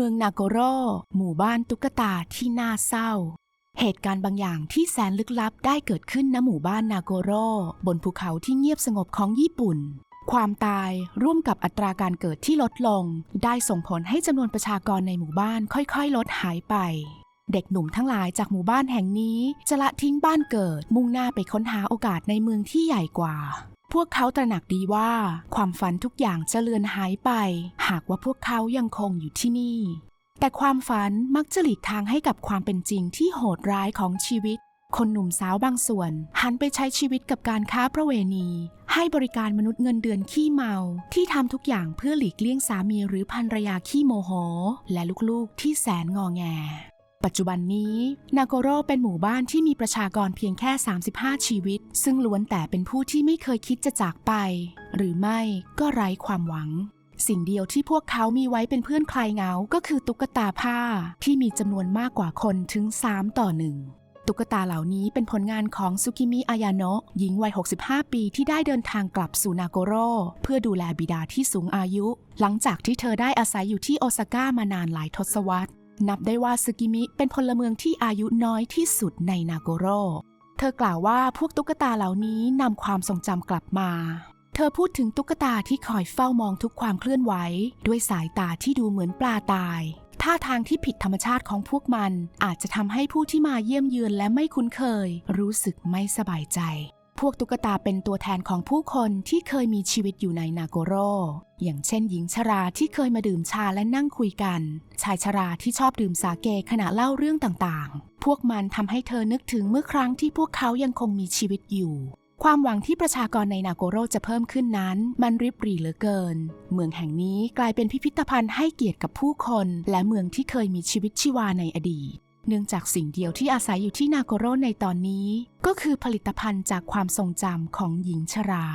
มืองนาโกโรหมู่บ้านตุ๊กตาที่น่าเศร้า เหตุการณ์บางอย่างที่แสนลึกลับได้เกิดขึ้นณหมู่บ้านนาโกโรบนภูเขาที่เงียบสงบของญี่ปุ่น ความตายร่วมกับอัตราการเกิดที่ลดลง ได้ส่งผลให้จำนวนประชากรในหมู่บ้านค่อยๆ ลดหายไป เด็กหนุ่มทั้งหลายจากหมู่บ้านแห่งนี้ จะละทิ้งบ้านเกิดมุ่งหน้าไปค้นหาโอกาสในเมืองที่ใหญ่กว่า พวกเขาตระหนักดีว่า ความฝันทุกอย่างจะเลือนหายไป หากว่าพวกเขายังคงอยู่ที่นี่ แต่ความฝันมักจะหลีกทางให้กับความเป็นจริงที่โหดร้ายของชีวิต คนหนุ่มสาวบางส่วน หันไปใช้ชีวิตกับการค้าประเวณี ให้บริการมนุษย์เงินเดือนขี้เมา ที่ทำทุกอย่างเพื่อหลีกเลี่ยงสามีหรือภรรยาขี้โมโห และลูกๆที่แสนงอแง ปัจจุบันนี้นาโกโรเป็นหมู่บ้านที่มีประชากรเพียงแค่ 35 ชีวิต ซึ่งล้วนแต่เป็นผู้ที่ไม่เคยคิดจะจากไป หรือไม่ก็ไร้ความหวัง สิ่งเดียวที่พวกเขามีไว้เป็นเพื่อนคลายเหงา ก็คือตุ๊กตาผ้าที่มีจำนวนมากกว่าคนถึง 3 ต่อหนึ่งตุ๊กตาเหล่านี้เป็นผลงานของซุกิมิอายาโนะหญิงวัย 65 ปีที่ได้เดินทางกลับสู่นาโกโรเพื่อดูแลบิดาที่สูงอายุ หลังจากที่เธอได้อาศัยอยู่ที่โอซาก้ามานานหลายทศวรรษ นับได้ว่าซึกิมิเป็นพลเมืองที่อายุน้อยที่สุดในนาโกโร เธอกล่าวว่าพวกตุ๊กตาเหล่านี้นำความทรงจำกลับมา เธอพูดถึงตุ๊กตาที่คอยเฝ้ามองทุกความเคลื่อนไหว ด้วยสายตาที่ดูเหมือนปลาตาย ท่าทางที่ผิดธรรมชาติของพวกมันอาจจะทำให้ผู้ที่มาเยี่ยมเยือนและไม่คุ้นเคย รู้สึกไม่สบายใจ พวกตุ๊กตาเป็นตัวแทนของผู้คนที่เคยมีชีวิตอยู่ในนาโกโร อย่างเช่นหญิงชราที่เคยมาดื่มชาและนั่งคุยกัน ชายชราที่ชอบดื่มสาเกขณะเล่าเรื่องต่างๆ พวกมันทำให้เธอนึกถึงเมื่อครั้งที่พวกเขายังคงมีชีวิตอยู่ ความหวังที่ประชากรในนาโกโรจะเพิ่มขึ้นนั้น มันริบหรี่เหลือเกิน เมืองแห่งนี้กลายเป็นพิพิธภัณฑ์ให้เกียรติกับผู้คน และเมืองที่เคยมีชีวิตชีวาในอดีต เนื่องจากสิ่งเดียวที่อาศัยอยู่ที่นาโกโรในตอนนี้ ก็คือผลิตภัณฑ์จากความทรงจำของหญิงชรา